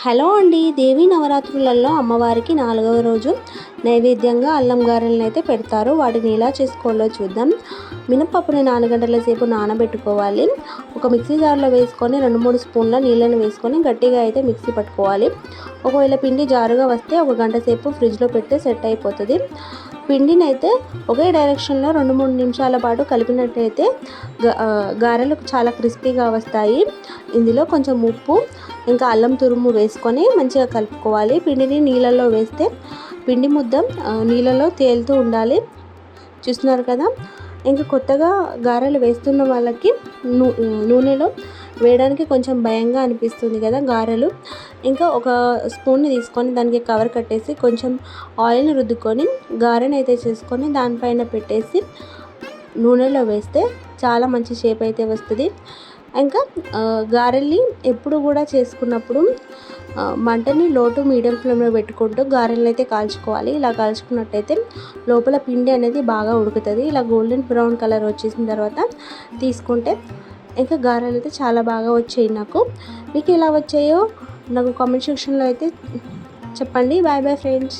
Hello అండి. దేవి నవరాత్రులలో అమ్మవారికి నాలుగవ రోజు నైవేద్యంగా అల్లం గారెలను అయితే పెడతారు. వాటిని ఎలా చేసుకోవాలో చూద్దాం. మినపప్పుని నాలుగు గంటల సేపు నానబెట్టుకోవాలి. ఒక మిక్సీ జార్లో వేసుకొని రెండు మూడు స్పూన్ల నీళ్ళని వేసుకొని గట్టిగా అయితే మిక్సీ పట్టుకోవాలి. ఒకవేళ పిండి జారుగా వస్తే ఒక గంట సేపు ఫ్రిడ్జ్లో పెడితే సెట్ అయిపోతుంది. పిండిని అయితే ఒకే డైరెక్షన్లో రెండు మూడు నిమిషాల పాటు కలిపినట్టయితే గారెలు చాలా క్రిస్పీగా వస్తాయి. ఇందులో కొంచెం ఉప్పు ఇంకా అల్లం తురుము వేసుకొని మంచిగా కలుపుకోవాలి. పిండిని నీళ్ళల్లో వేస్తే పిండి ముద్ద నీళ్ళలో తేలుతూ ఉండాలి. చూస్తున్నారు కదా? ఇంకా కొత్తగా గారెలు వేస్తున్న వాళ్ళకి నూనెలో వేయడానికి కొంచెం భయంగా అనిపిస్తుంది కదా గారెలు. ఇంకా ఒక స్పూన్ని తీసుకొని దానికి కవర్ కట్టేసి కొంచెం ఆయిల్ని రుద్దుకొని గారెని అయితే చేసుకొని దానిపైన పెట్టేసి నూనెలో వేస్తే చాలా మంచి షేప్ అయితే వస్తుంది. ఇంకా గారెల్ని ఎప్పుడు కూడా చేసుకున్నప్పుడు మంటని లోటు మీడియం ఫ్లేమ్లో పెట్టుకుంటూ గారెలు అయితే కాల్చుకోవాలి. ఇలా కాల్చుకున్నట్టయితే లోపల పిండి అనేది బాగా ఉడుకుతుంది. ఇలా గోల్డెన్ బ్రౌన్ కలర్ వచ్చేసిన తర్వాత తీసుకుంటే ఇంకా గారెలు అయితే చాలా బాగా వచ్చాయి నాకు. మీకు ఎలా వచ్చాయో నాకు కామెంట్ సెక్షన్లో అయితే చెప్పండి. Bye bye friends